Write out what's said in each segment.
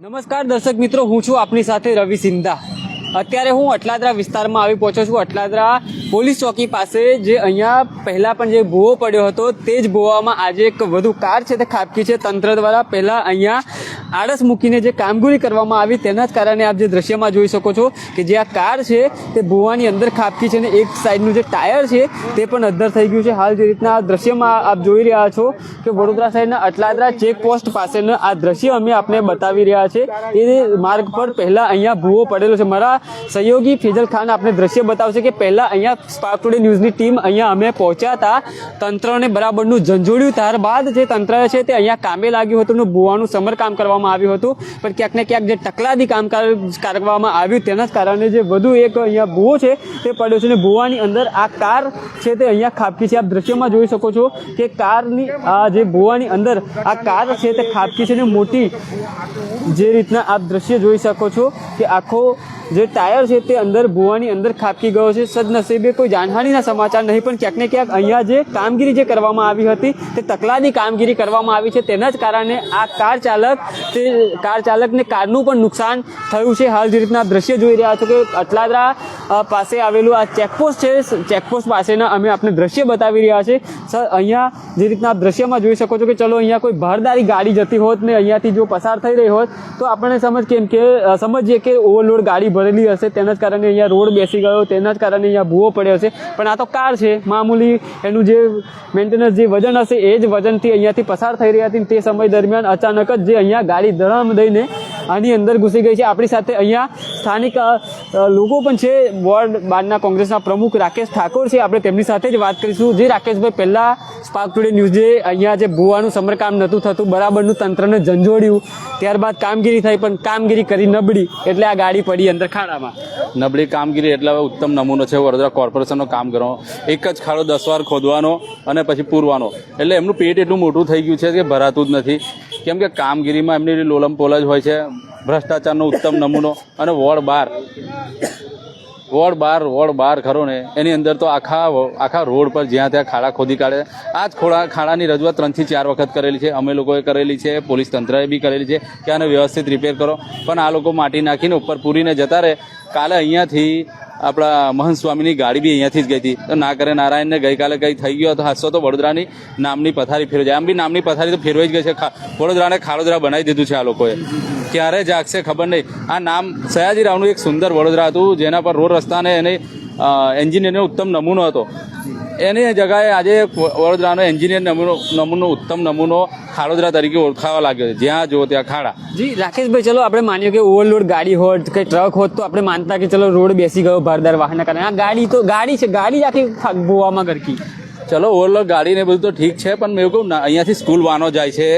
નમસ્કાર દર્શક મિત્રો હું છું આપની સાથે રવિ સિંધા. અત્યારે હું અટલાદરા વિસ્તારમાં આવી પહોંચ્યો છું. અટલાદરા પોલીસ ચોકી પાસે જે અહીંયા પહેલા પણ જે ભૂવો પડ્યો હતો, તે જ ભૂવામાં આજે એક વધુ કાર છે તે ખાબકી છે. તંત્ર દ્વારા પહેલાં અહીંયા આળસ મૂકીને જે કામગીરી કરવામાં આવી તેના જ કારણે આપ જે દ્રશ્યમાં જોઈ શકો છો કે જે આ કાર છે તે ભૂવાની અંદર ખાબકી છે અને એક સાઈડનું જે ટાયર છે તે પણ અદ્ધર થઈ ગયું છે. હાલ જે રીતના આ દ્રશ્યમાં આપ જોઈ રહ્યા છો કે વડોદરા સાઈડના અટલાદરા ચેક પોસ્ટ પાસેનું આ દ્રશ્ય અમે આપને બતાવી રહ્યા છે. એ માર્ગ પર પહેલાં અહીંયા ભૂવો પડેલો છે. મારા સહયોગી ફેજલ ખાન આપણે દ્રશ્ય બતાવશે કે પહેલા અહીંયા સ્પાર્ક ટુડે ન્યૂઝની ટીમ અહીંયા અમે પહોંચ્યા હતા. તંત્રને બરાબરનું ઝંઝોડ્યું ત્યારબાદ જે તંત્ર છે તે અહીંયા કામે લાગ્યું હતું અને ભૂવાનું સમરકામ કરવામાં આવ્યું હતું. પણ ક્યાંક ને ક્યાંક જે ટકલાદી કામ કરવામાં આવ્યું તેના કારણે જે વધુ એક અહીંયા ભૂવો છે તે પડ્યો છે અને ભૂવાની અંદર આ કાર છે તે અહીંયા ખાબકી છે. આપ દ્રશ્યમાં જોઈ શકો છો કે કારની આ જે ભૂવાની અંદર આ કાર છે તે ખાબકી છે ને મોટી જે રીતના આપ દ્રશ્ય જોઈ શકો છો કે આખો જે ટાયર છે તે અંદર ભૂવાની અંદર ખાબકી ગયો છે. સદનસીબે કોઈ જાનહાનિના સમાચાર નહીં, પણ ક્યાંક ને ક્યાંક અહીંયા જે કામગીરી જે કરવામાં આવી હતી, તે તકલાદી કામગીરી કરવામાં આવી છે. તેના જ કારણે આ કાર ચાલક, તે કાર ચાલકને કારનું પણ નુકસાન થયું છે. હાલ જે રીતના દ્રશ્ય જોઈ રહ્યા છો કે અટલાદરા પાસે આવેલું આ ચેકપોસ્ટ છે. ચેકપોસ્ટ પાસેના અમે આપને દ્રશ્ય બતાવી રહ્યા છે. સર અહીંયા જે રીતના દ્રશ્યમાં જોઈ શકો છો કે ચલો અહીંયા કોઈ ભારદારી ગાડી જતી હોત ને અહીંયાથી જો પસાર થઈ રહી હોત, તો આપણે સમજ કેમ કે સમજીએ કે ઓવરલોડ ગાડી ભરેલી હશે, તેના જ કારણે અહીંયા રોડ બેસી ગયો, તેના જ કારણે અહીંયા ભૂવો પડ્યો હશે પણ આ તો કાર છે, મામૂલી એનું જે મેન્ટેનન્સ જે વજન હશે, એ જ વજનથી અહીંયાથી પસાર થઈ રહ્યા હતી તે સમય દરમિયાન અચાનક જ જે અહીંયા ગાડી ધરામ દઈને આની અંદર ઘૂસી ગઈ છે. આપણી સાથે અહીંયા સ્થાનિક લોકો પણ છે. વોર્ડ બારના કોંગ્રેસના પ્રમુખ રાકેશ ઠાકોર છે. આપણે તેમની સાથે જ વાત કરીશું. જે રાકેશભાઈ, પહેલાં સ્પાર્ક ટુડે ન્યૂઝે અહીંયા જે ભૂવાનું સમરકામ નહોતું થતું, બરાબરનું તંત્રને ઝંઝોડ્યું. ત્યારબાદ કામગીરી થઈ, પણ કામગીરી કરી નબળી. એટલે આ ગાડી પડી અંદર ખાડામાં. નબળી કામગીરી એટલે ઉત્તમ નમૂનો છે. વડોદરા કોર્પોરેશનનો કામ કરવાનો એક જ ખાડો દસ વાર ખોદવાનો અને પછી પૂરવાનો. એટલે એમનું પેટ એટલું મોટું થઈ ગયું છે કે ભરાતું જ નથી. કેમ કે કામગીરીમાં એમની લોલમ પોલજ હોય છે ભ્રષ્ટાચારનો ઉત્તમ નમૂનો અને વોર્ડ બાર. વોર્ડ બાર વોર્ડ બાર ખરો ને, એની અંદર તો આખા આખા રોડ પર જ્યાં ત્યાં ખાડા ખોદી કાઢે. આ જ ખોડા, ખાડાની રજૂઆત ત્રણથી ચાર વખત કરેલી છે. અમે લોકોએ કરેલી છે, પોલીસ તંત્રએ બી કરેલી છે કે આને વ્યવસ્થિત રિપેર કરો. પણ આ લોકો માટી નાખીને ઉપર પૂરીને જતા રહે. કાલે અહીંયાથી આપણા મહંત સ્વામીની ગાડી બી અહીંયાથી જ ગઈ હતી. તો ના કરે નારાયણને ગઈકાલે કંઈ થઈ ગયો તો હાદસો તો વડોદરાની નામની પથારી ફેરવાઈ આમ બી નામની પથારી તો ફેરવાઈ જ ગઈ છે. વડોદરાને ખાડોદરા બનાવી દીધું છે આ લોકોએ. ક્યારે જાગશે ખબર નહીં. આ નામ સયાજી રાવનું એક સુંદર વડોદરા હતું, જેના પર રોડ રસ્તાને એને એન્જિનિયરનો ઉત્તમ નમૂનો હતો. એની જગાએ આજે વડોદરાનો એન્જિનિયર નમૂનો નમૂનો, ઉત્તમ નમૂનો ખાડોદરા તરીકે ઓળખાવા લાગ્યો છે. જ્યાં જો ત્યાં ખાડા. જી, રાકેશભાઈ, ચલો, આપણે માનીએ કે ઓવરલોડ ગાડી હોત, કે ટ્રક હોત, તો આપણે માનતા કે ચલો, રોડ બેસી ગયો, ભારદાર વાહનના કારણે. આ ગાડી તો, ગાડી છે, ગાડી આખી ભોવામાં ગરકી. ચલો ઓવરલોડ ગાડી ને બધું તો ઠીક છે, પણ મેં કહું અહીંયાથી સ્કૂલ વાનો જાય છે.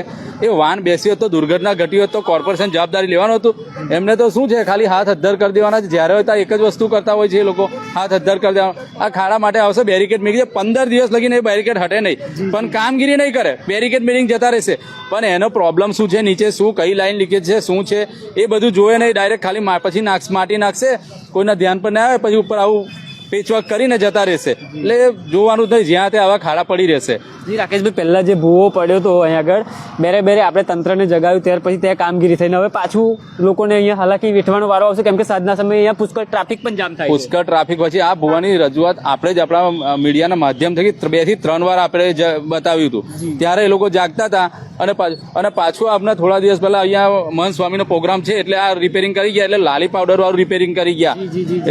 એ વાન બેસી હોત તો દુર્ઘટના ઘટી હોત તો કોર્પોરેશન જવાબદારી લેવાનું હતું. એમને તો શું છે, ખાલી હાથ અદ્ધર કરી દેવાના છે. જ્યારે હોય ત્યાં એક જ વસ્તુ કરતા હોય છે એ લોકો, હાથ અદ્ધર કરી દેવાના. આ ખાડા માટે આવશે, બેરિકેડ દે પંદર દિવસ લગીને એ બેરિકેડ હટે નહીં. પણ કામગીરી નહીં કરે, બેરિકેડ બિલ્ડિંગ જતા રહેશે. પણ એનો પ્રોબ્લેમ શું છે, નીચે શું, કઈ લાઈન લીકેજ છે, શું છે, એ બધું જોવે નહીં ડાયરેક્ટ ખાલી પછી નાખ, માટી નાખશે, કોઈના ધ્યાન પર ના આવે, પછી ઉપર આવું પેચવર્ક કરીને જતા રહેશે. એટલે જોવાનું જ નહીં જ્યાં ત્યાં આવા ખાડા પડી રહેશે. જી રાકેશભાઈ પહેલા જે ભૂવો પડ્યો હતો અહીંયા આગળ બેરે બેરે આપણે તંત્રને જગાવ્યું ત્યાર પછી ત્યાં કામગીરી થઈને હવે પાછું લોકોને અહીંયા હાલાકી વેઠવાનો વારો આવશે કેમ કે સાંજના સમયે અહીંયા પુષ્કળ ટ્રાફિક પણ જામ થાય પુષ્કળ ટ્રાફિક પછી આ ભૂવાની રજૂઆત આપણે જ આપણા મીડિયાના માધ્યમથી બેથી ત્રણ વાર આપણે બતાવ્યું હતું. ત્યારે એ લોકો જાગતા હતા અને અને પાછું આપણે થોડા દિવસ પહેલા અહીંયા મહંત સ્વામીનો પ્રોગ્રામ છે એટલે આ રિપેરિંગ કરી ગયા એટલે લાલી પાવડર વાળું રિપેરિંગ કરી ગયા.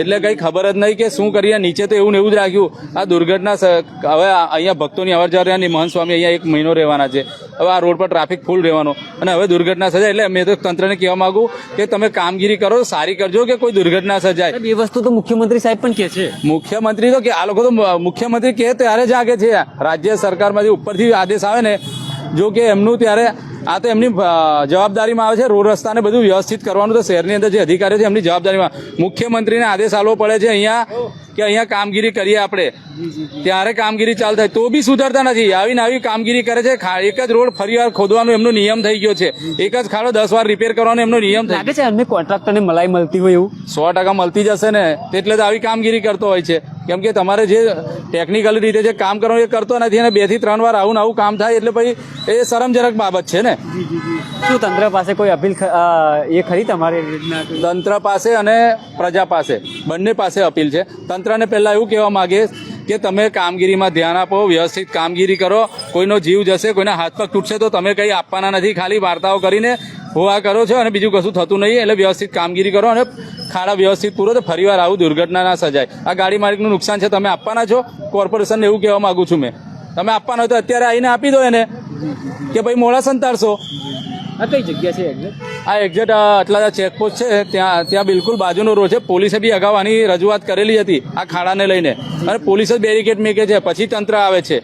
એટલે કઈ ખબર જ નહીં કે શું કરીએ નીચે તો એવું ને એવું જ રાખ્યું. આ દુર્ઘટના હવે અહીંયા ભક્તોની અવર જવર રહેવાની મહંત સ્વામી અહીંયા એક મહિનો રહેવાના છે. હવે આ રોડ પર ટ્રાફિક ફૂલ રહેવાનો. અને હવે દુર્ઘટના સર્જાય એટલે મેં તો તંત્રને કહેવા માંગુ કે તમે કામગીરી કરો સારી કરજો કે કોઈ દુર્ઘટના સર્જાય. એ વસ્તુ તો મુખ્યમંત્રી સાહેબ પણ કહે છે. મુખ્યમંત્રી તો કે આ લોકો તો મુખ્યમંત્રી કહે ત્યારે જાગે છે. રાજ્ય સરકારમાંથી ઉપરથી આદેશ આવે ને જો કે એમનું ત્યારે આ તો એમની જવાબદારીમાં આવે છે રોડ રસ્તાને બધું વ્યવસ્થિત કરવાનું તો શહેરની અંદર જે અધિકારીઓ છે એમની જવાબદારીમાં. મુખ્યમંત્રીને આદેશ આપવો પડે છે અહીંયા કે અહીંયા કામગીરી કરીએ આપણે. ત્યારે કામગીરી ચાલુ થાય. તો બી સુધરતા નથી. આવીને આવી કામગીરી કરે છે એક જ રોડ ફરીવાર ખોદવાનો એમનો નિયમ થઈ ગયો છે. એક જ ખાડો દસ વાર રિપેર કરવાનો એમનો નિયમ લાગે છે એમને કોન્ટ્રાક્ટરને મલાઈ મળતી હોય એવું? સો ટકા મળતી જશે ને. એટલે જ આવી કામગીરી કરતો હોય છે. કેમ કે તમારે જે ટેકનિકલ રીતે જે કામ કરવાનું એ કરતો નથી અને બેથી ત્રણ વાર આવું આવું કામ થાય એટલે પછી એ શરમજનક બાબત છે ને. શું તંત્ર પાસે કોઈ અપીલ એ ખરી તમારી તંત્ર પાસે અને પ્રજા પાસે બંને પાસે અપીલ છે. તંત્રને પહેલાં એવું કહેવા માંગે કે તમે કામગીરીમાં ધ્યાન આપો વ્યવસ્થિત કામગીરી કરો કોઈનો જીવ જશે કોઈના હાથ પગ તૂટશે તો તમે કંઈ આપવાના નથી ખાલી વાર્તાઓ કરીને હોવા કરો છો અને બીજું કશું થતું નહીં એટલે વ્યવસ્થિત કામગીરી કરો અને ખાડા વ્યવસ્થિત પૂરો તો ફરીવાર આવું દુર્ઘટના ના સજાય આ ગાડી માલિકનું નુકસાન છે તમે આપવાના છો? કોર્પોરેશનને એવું કહેવા માંગુ છું મેં. તમે આપવાના હોય તો અત્યારે આવીને આપી દો એને. કે ભાઈ મોડા સંતાડશો. આ કઈ જગ્યા છે? આ એક્ઝેક્ટ અટલાદા ચેકપોસ્ટ છે ત્યાં ત્યાં બિલકુલ બાજુનો રોડ છે. પોલીસે બી અગાઉ આની રજૂઆત કરેલી હતી આ ખાડાને લઈને. અને પોલીસ જ બેરિકેડ મેકે છે પછી તંત્ર આવે છે.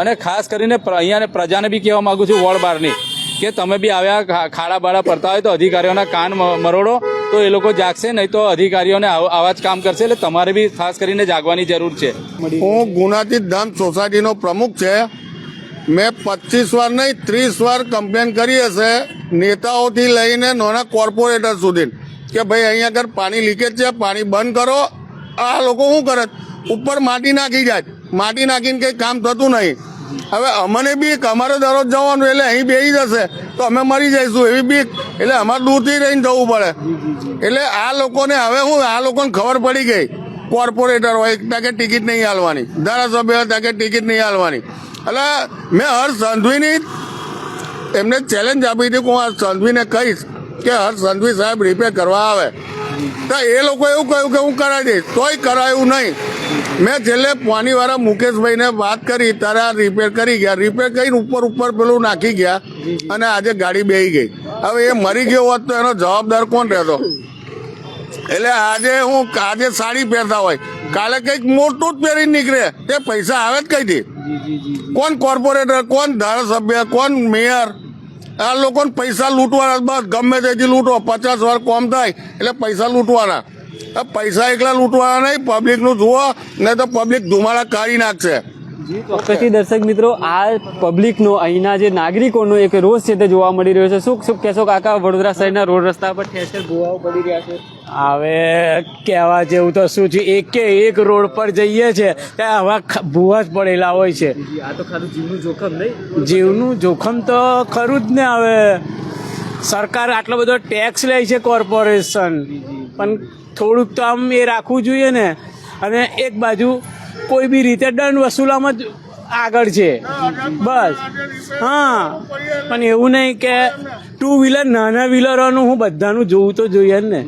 અને ખાસ કરીને અહીંયા પ્રજાને બી કહેવા માંગુ છું વોર્ડ બારની કે તમે બી આવ્યા ખાડા બાડા પડતા હોય તો અધિકારીઓના કાન મરોડો. તો એ લોકો જાગશે, નહીં તો અધિકારીઓને આવા જ કામ કરશે, એટલે તમારે બી ખાસ કરીને જાગવાની જરૂર છે. હું ગુનાતીત ધામ સોસાયટીનો પ્રમુખ છે. મેં પચીસ વાર નહીં, ત્રીસ વાર કમ્પ્લેન કરી હશે, નેતાઓથી લઈને નાના કોર્પોરેટર સુધી. કે ભાઈ અહીંયા આગળ પાણી લીકેજ છે, પાણી બંધ કરો. આ લોકો શું કરે? ઉપર માટી નાખી જાય. માટી નાખીને કંઈ કામ થતું નહીં. હવે અમને બી અમારે દરરોજ જવાનું એટલે અહીં બેસી જશે. તો અમે મરી જઈશું એવી બીક. એટલે અમારે દૂરથી રહીને જવું પડે. એટલે આ લોકોને હવે હું, આ લોકોને ખબર પડી ગઈ. કોર્પોરેટર હોય ત્યાં કે ટિકિટ નહીં હાલવાની. ધારાસભ્ય હોય કે ટિકિટ નહીં હાલવાની. એટલે મેં હર્ષ સંધવીની એમને ચેલેન્જ આપી હતી કે હું આ સંધવીને કહીશ કે હર્ષ સંધવી સાહેબ રિપેર કરવા આવે. તો એ લોકો એવું કહ્યું કે હું કરાવી દઈશ. તોય કરાયું નહીં. મેં છેલ્લે પાણીવાળા મુકેશભાઈને વાત કરી ત્યારે આ રિપેર કરી ગયા. રિપેર કરીને ઉપર ઉપર પેલું નાખી ગયા અને આજે ગાડી બેહી ગઈ. હવે એ મરી ગયો હોત તો એનો જવાબદાર કોણ રહેતો? એટલે આજે હું આજે સાડી પહેરતા હોય. કાલે કંઈક મોટું જ પહેરીને નીકળે. તે પૈસા આવે જ કઈથી? કોણ કોર્પોરેટર કોણ ધારાસભ્ય, કોણ મેયર આ લોકોને પૈસા લૂંટવાના બસ. ગમે તેથી લૂંટો, પચાસ વાર કોમ થાય એટલે પૈસા લૂંટવાના. પૈસા એકલા લૂંટવાના નહીં પબ્લિકનું જુઓ ને તો પબ્લિક ધુમાડા કાઢી નાખશે. ચોક્કસથી દર્શક મિત્રો આ પબ્લિકનો અહીંના જે નાગરિકોનો એક રોષ છે તે જોવા મળી રહ્યો છે. શું શું કહેશો કાકા વડોદરા શહેરના રોડ રસ્તા પર ઠેર ભૂવાઓ પડી રહ્યા છે? હવે કહેવા જેવું તો શું છે એક કે એક રોડ પર જઈએ છે ત્યાં આવા ખ- ભૂવા જ પડેલા હોય છે. આ તો ખાલી જીવનું જોખમ નહીં? જીવનું જોખમ તો ખરું જ ને હવે. સરકાર આટલો બધો ટેક્સ લે છે કોર્પોરેશન પણ થોડુંક તો આમ એ રાખવું જોઈએ ને. અને એક બાજુ કોઈ બી રીતે દંડ વસૂલામાં જ આગળ છે. બસ. હા. પણ એવું નહીં કે ટુ વ્હીલર નાના વ્હીલરોનું હું બધાનું જોવું તો જોઈએ ને.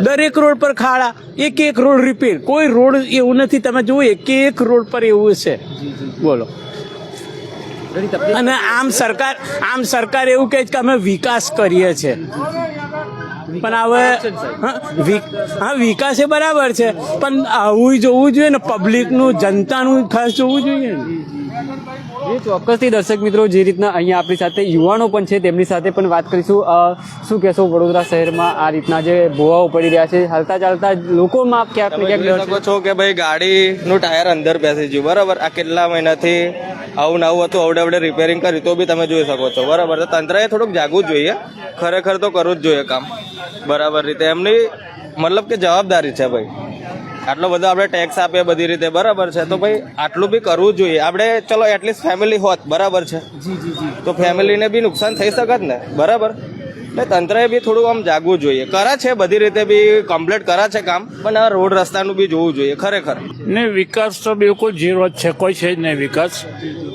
દરેક રોડ પર ખાડા એક એક રોડ રિપેર કોઈ રોડ એવું નથી. તમે જુઓ એક એક રોડ પર એવું છે. બોલો. અને આમ સરકાર આમ સરકાર એવું કહે છે કે અમે વિકાસ કરીએ છીએ. પણ હવે હા, વિકાસ એ બરાબર છે. પણ આવું જોવું જોઈએ ને પબ્લિકનું જનતાનું ખાસ જોવું જોઈએ ને. એ ચોક્કસથી દર્શક મિત્રો જે રીતના અહીંયા આપણી સાથે યુવાનો પણ છે તેમની સાથે પણ વાત કરીશું. શું કહેશો વડોદરા શહેરમાં આ રીતના જે ભોવાઓ પડી રહ્યા છે? હાલતા ચાલતા લોકોમાં ક્યાંક ને ક્યાંક શકો છો કે ભાઈ ગાડીનું ટાયર અંદર બેસી ગયું. બરાબર આ કેટલા મહિનાથી આવું નવું હતું અવડે અવડે રિપેરિંગ કર્યું તો બી તમે જોઈ શકો છો. બરાબર તો તંત્રએ થોડુંક જાગવું જોઈએ. ખરેખર તો કરવું જ જોઈએ કામ. બરાબર રીતે. એમની મતલબ કે જવાબદારી છે ભાઈ. આટલો બધો આપણે ટેક્સ આપીએ બધી રીતે બરાબર છે? તો ભાઈ આટલું બી કરવું જોઈએ. આપણે ચલો એટલીસ્ટ ફેમિલી હોત બરાબર છે? તો ફેમિલીને બી નુકસાન થઈ શકત ને? બરાબર? એટલે તંત્રએ બી થોડું આમ જાગવું જોઈએ. કરે છે, બધી રીતે બી કમ્પ્લીટ કરે છે કામ, પણ આ રોડ રસ્તાનું બી જોવું જોઈએ, ખરેખર. ને વિકાસ તો બિલકુલ ઝીરો જ છે, કોઈ છે જ નહીં વિકાસ.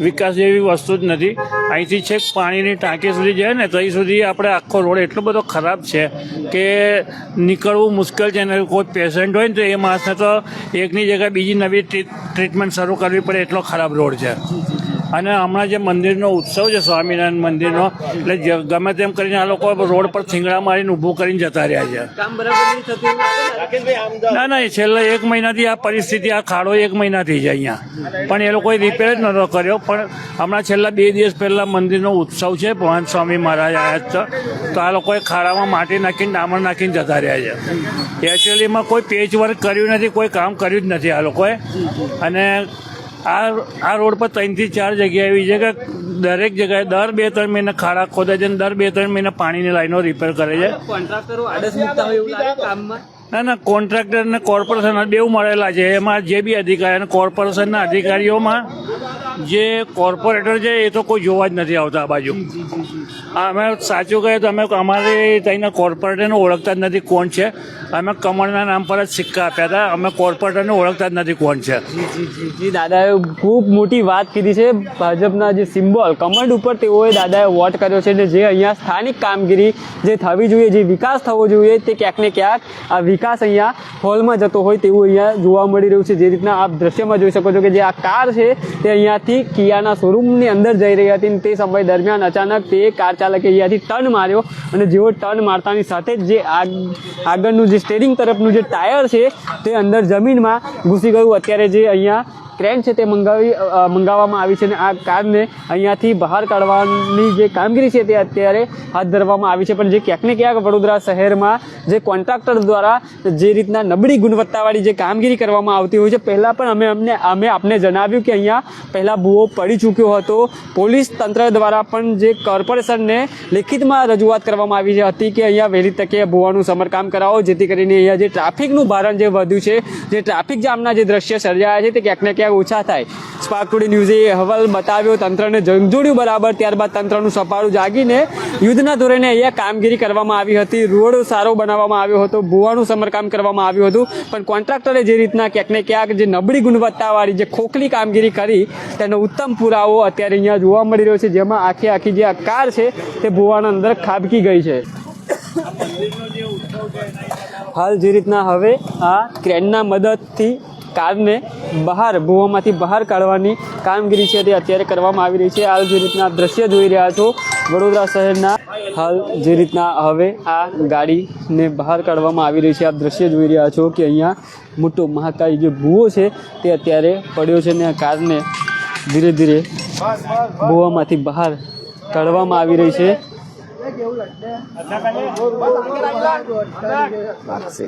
વિકાસ જેવી વસ્તુ જ નથી. અહીંથી છેક પાણીની ટાંકી સુધી જાય ને ત્યાં સુધી આપણે આખો રોડ એટલો બધો ખરાબ છે કે નીકળવું મુશ્કેલ છે, ને કોઈ પેશન્ટ હોય ને તો એ માણસને તો એકની જગ્યાએ બીજી નવી ટ્રીટમેન્ટ શરૂ કરવી પડે, એટલો ખરાબ રોડ છે. અને હમણાં જે મંદિરનો ઉત્સવ છે સ્વામિનારાયણ મંદિરનો એટલે જે- ગમે તેમ કરીને આ લોકો રોડ પર થીંગડા મારીને ઊભું કરીને જતા રહ્યા છે. ને? ના છેલ્લા એક મહિનાથી આ પરિસ્થિતિ આ ખાડો એક મહિનાથી છે અહીંયા. પણ એ લોકોએ રિપેર જ નહોતો કર્યો પણ હમણાં છેલ્લા બે દિવસ પહેલાં મંદિરનો ઉત્સવ છે ભગવાન સ્વામી મહારાજ આવ્યા છે તો. આ લોકોએ ખાડામાં માટી નાખીને ડામર નાખીને જતા રહ્યા છે. એકચ્યુઅલીમાં કોઈ પેચ વર્ક કર્યું નથી કોઈ કામ કર્યું જ નથી આ લોકોએ. અને આ આ રોડ પર ત્રણથી ચાર જગ્યા એવી છે કે દરેક જગ્યાએ દર બે ત્રણ મહિને ખાડા ખોદે છે અને દર બે ત્રણ મહિને પાણીની લાઈનો રિપેર કરે છે. કોન્ટ્રાક્ટરો આડસ મૂકતા હોય એવું લાગે કામમાં? ના ના કોન્ટ્રાક્ટર અને કોર્પોરેશન બેવ મળેલા છે. એમાં જે બી અધિકારી અને કોર્પોરેશનના અધિકારીઓમાં જે કોર્પોરેટર છે એ તો કોઈ જોવા જ નથી આવતા આ બાજુ. અમે સાચું કહીએ તો અમે અમારે ત્યાંના કોર્પોરેટરને ઓળખતા જ નથી કોણ છે. અમે કમળના નામ પર જ સિક્કા આપ્યા હતા. અમે કોર્પોરેટરને ઓળખતા જ નથી કોણ છે. જી દાદાએ ખૂબ મોટી વાત કીધી છે. ભાજપના જે સિમ્બોલ, કમંડ ઉપર તેઓએ દાદાએ વોટ કર્યો છે અને જે અહીંયા સ્થાનિક કામગીરી જે થવી જોઈએ, જે વિકાસ થવો જોઈએ તે ક્યાંક ને ક્યાંક આ વિકાસ અહીંયા હોલમાં જતો હોય તેવું અહીંયા જોવા મળી રહ્યું છે. જે રીતના આપ દ્રશ્યમાં જોઈ શકો છો કે જે આ કાર છે તે અહીંયાથી કિયાના શોરૂમની અંદર જઈ રહી હતી તે સમય દરમિયાન અચાનક તે કાર ચાલકે અહીંયાથી ટર્ન માર્યો અને જેવો ટર્ન મારતાની સાથે જ જે આગ, આગળનું જે સ્ટેરિંગ તરફનું જે ટાયર છે તે અંદર જમીનમાં ઘૂસી ગયું. અત્યારે જે અહીંયા ક્રેન છે તે મંગાવી મંગાવવામાં આવી છે અને આ કારને અહીંયાથી બહાર કાઢવાની જે કામગીરી છે તે અત્યારે હાથ ધરવામાં આવી છે. પણ જે ક્યાંક ને ક્યાંક વડોદરા શહેરમાં જે કોન્ટ્રાક્ટર દ્વારા જે રીતના નબળી ગુણવત્તાવાળી જે કામગીરી કરવામાં આવતી હોય છે, પહેલાં પણ અમે અમને, અમે આપને જણાવ્યું કે અહીંયા પહેલાં ભૂવો પડી ચૂક્યો હતો. પોલીસ તંત્ર દ્વારા પણ જે કોર્પોરેશનને લેખિતમાં રજૂઆત કરવામાં આવી હતી કે અહીંયા વહેલી તકે ભૂવાનું સમરકામ કરાવો, જેથી કરીને અહીંયા જે ટ્રાફિકનું ભારણ જે વધ્યું છે, જે ટ્રાફિક જામના જે દ્રશ્ય સર્જાયા છે તે ક્યાંક ને ક્યાંક ઓછા થાય. સ્પાર્ક ટુડે ન્યૂઝે એ અહેવાલ બતાવ્યો, તંત્રને ઝંઝોડ્યું બરાબર, ત્યારબાદ તંત્રનું સફાળું જાગીને યુદ્ધના ધોરણે અહીંયા કામગીરી કરવામાં આવી હતી. રોડ સારો બનાવવામાં આવ્યો હતો, ભૂવાનું સમરકામ કરવામાં આવ્યું હતું, પણ કોન્ટ્રાક્ટરે જે રીતના ક્યાંક ને ક્યાંક જે નબળી ગુણવત્તાવાળી જે ખોખલી કામગીરી કરી, તેનો ઉત્તમ પુરાવો અત્યારે અહીંયા જોવા મળી રહ્યો છે, જેમાં આખી આખી જે આ કાર છે, તે ભૂવાના અંદર ખાબકી ગઈ છે. હાલ જે રીતના હવે આ ક્રેનના મદદથી કારને બહાર, ભૂવામાંથી બહાર કાઢવાની કામગીરી છે તે અત્યારે કરવામાં આવી રહી છે. હાલ જે રીતના દ્રશ્ય જોઈ રહ્યા છો, વડોદરા શહેરના હાલ જે રીતના હવે આ ગાડીને બહાર કાઢવામાં આવી રહી છે. આપ દ્રશ્ય જોઈ રહ્યા છો કે અહીંયા મોટો મહાકાય જે ભૂવો છે તે અત્યારે પડ્યો છે અને આ કારને ધીરે ધીરે ભૂવામાંથી બહાર કાઢવામાં આવી રહી છે. લાગશે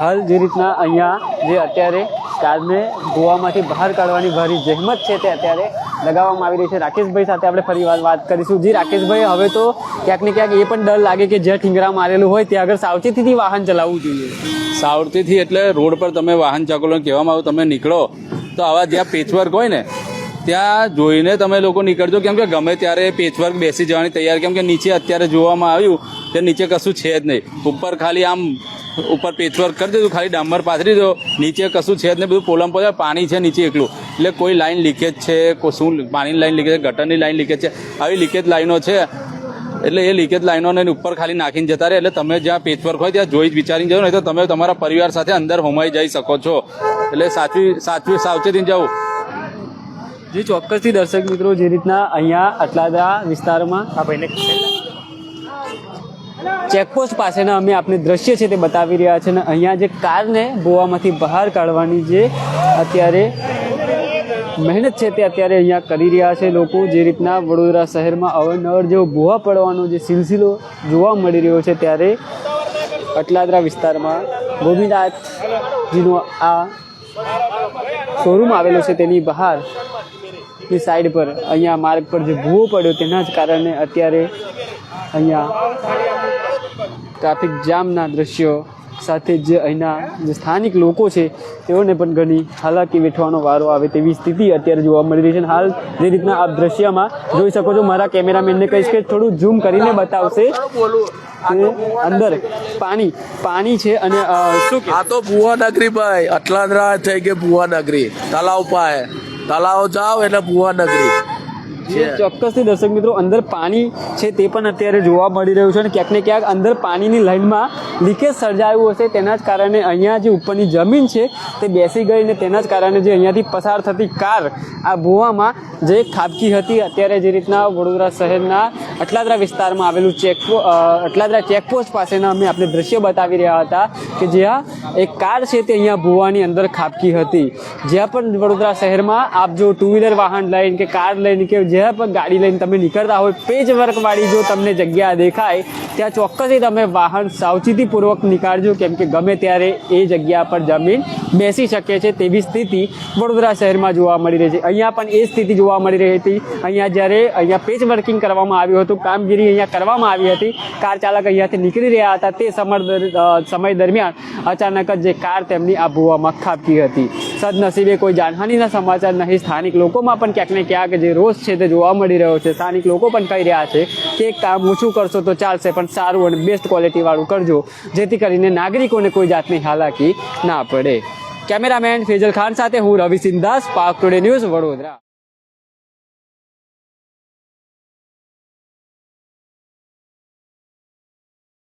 હાલ જે રીતના અહીંયા જે અત્યારે કારને ગોવામાંથી બહાર કાઢવાની ભારી જહેમત છે તે અત્યારે લગાવવામાં આવી રહી છે. રાકેશભાઈ સાથે આપણે ફરી વાર વાત કરીશું. જી, રાકેશભાઈ, હવે તો ક્યાંક ને ક્યાંક એ પણ ડર લાગે કે જ્યાં ઠીંગરા મારેલું હોય ત્યાં આગળ સાવચેતીથી વાહન ચલાવવું જોઈએ. સાવચેતીથી એટલે રોડ પર તમે વાહન ચાલકોને કહેવામાં આવે તમે નીકળો, તો આવા જ્યાં પેચવર્ક હોય ને, ત્યાં જોઈને તમે લોકો નીકળજો. કેમ કે ગમે ત્યારે પેચવર્ક બેસી જવાની તૈયાર, કેમ કે નીચે અત્યારે જોવામાં આવ્યું કે નીચે કશું છે જ નહીં. ઉપર ખાલી આમ ઉપર પેચવર્ક કરી દીધું, ખાલી ડામર પાથરી દો નીચે કશું છે જ નહીં, બધું પોલમ પોલા પાણી છે નીચે એકલું. એટલે કોઈ લાઈન લીકેજ છે, કોઈ શું પાણીની લાઈન લીકેજ છે, ગટરની લાઈન લીકેજ છે, આવી લીકેજ લાઈનો છે. એટલે એ લીકેજ લાઈનોને ઉપર ખાલી નાખીને જતા રહે. એટલે તમે જ્યાં પેચવર્ક હોય ત્યાં જોઈ વિચારીને જાઓ નહીં તો તમે તમારા પરિવાર સાથે અંદર હોમાઈ જઈ શકો છો. એટલે સાચવી સાચવી સાવચેતી જાઓ જે, ચોક્કસથી દર્શક મિત્રો, જે રીતના અહીંયા અટલાદરા વિસ્તારમાં ચેકપોસ્ટ પાસેના અમે આપને દ્રશ્ય છે તે બતાવી રહ્યા છે અને અહીંયા જે કારને ગોવામાંથી બહાર કાઢવાની જે અત્યારે મહેનત છે તે અત્યારે અહીંયા કરી રહ્યા છે લોકો. જે રીતના વડોદરા શહેરમાં અવરનવર જેવો ભૂવા પડવાનો જે સિલસિલો જોવા મળી રહ્યો છે ત્યારે અટલાદરા વિસ્તારમાં ગોવિંદનાથજીનો આ શોરૂમ આવેલો છે તેની બહાર, ની સાઈડ પર, અહીંયા માર્ગ પર જે ભૂવો પડ્યો તેના જ કારણે અત્યારે અહીંયા ટ્રાફિક જામના દ્રશ્યો સાથે જ અહીંના જે સ્થાનિક લોકો છે, તેઓને પણ ઘણી હાલાકી વેઠવાનો વારો આવે તેવી સ્થિતિ અત્યારે જોવા મળી રહી છે. હાલ જે રીતના આપ દ્રશ્યમાં જોઈ શકો છો, મારા કેમેરામેનને કહીશ કે થોડું ઝૂમ કરીને બતાવશે અંદર પાણી પાણી છે અને શું આ તો ભુવા નગરી ભાઈ. અટલાદરા થઈ ગઈ ભુવા નગરી. તલાવ પાસે તલાવ જાઓ એટલે ભુવા જે ચોક્કસથી દર્શક મિત્રો, અંદર પાણી છે તે પણ અત્યારે જોવા મળી રહ્યું છે અને ક્યાંક ને ક્યાંક અંદર પાણીની લાઈનમાં લીકેજ સર્જાયું હશે. તેના જ કારણે અહીંયા જે ઉપરની જમીન છે તે બેસી ગઈ ને તેના જ કારણે જે અહીંયાથી પસાર થતી કાર આ ભૂવામાં જે ખાબકી હતી, અત્યારે જે રીતના વડોદરા શહેરના અટલાદરા વિસ્તારમાં આવેલું ચેક અટલાદરા ચેકપોસ્ટ પાસેના અમે આપણે દ્રશ્ય બતાવી રહ્યા હતા કે જ્યાં એક કાર છે તે અહીંયા ભૂવાની અંદર ખાબકી હતી. જ્યાં પણ વડોદરા શહેરમાં આપ જો ટુ વ્હીલર વાહન લઈને કે કાર લઈને કે જ્યાં પણ ગાડી લઈને તમે નીકળતા હોય, પેજ વર્કવાળી જો તમને જગ્યા દેખાય, ત્યાં ચોક્કસથી તમે વાહન સાવચેતીપૂર્વક નીકાળજો. કેમ કે ગમે ત્યારે એ જગ્યા પર જમીન બેસી શકે છે તેવી સ્થિતિ વડોદરા શહેરમાં જોવા મળી રહી છે. અહીંયા પણ એ સ્થિતિ જોવા મળી રહી હતી. અહીંયા જ્યારે અહીંયા પેચ વર્કિંગ કરવામાં આવ્યું હતું, કામગીરી અહીંયા કરવામાં આવી હતી, કાર ચાલક અહીંયાથી નીકળી રહ્યા હતા. તે સમય દર- સમય દરમિયાન અચાનક જ જે કાર તેમની આબોહવામાં ખાબકી હતી. સદનસીબે કોઈ જાનહાનિના સમાચાર નહીં, સ્થાનિક લોકોમાં પણ ક્યાંક ને ક્યાંક જે રોષ છે તે જોવા મળી રહ્યો છે. સ્થાનિક લોકો પણ કહી રહ્યા છે કે એક કામ ઓછું કરશો તો ચાલશે, પણ સારું અને બેસ્ટ ક્વોલિટીવાળું કરજો, જેથી કરીને નાગરિકોને કોઈ જાતની હાલાકી ના પડે. કેમેરામેન ફેજલ ખાન સાથે હું રવિ સિંદાસ પાક ટુડે ન્યૂઝ વડોદરા.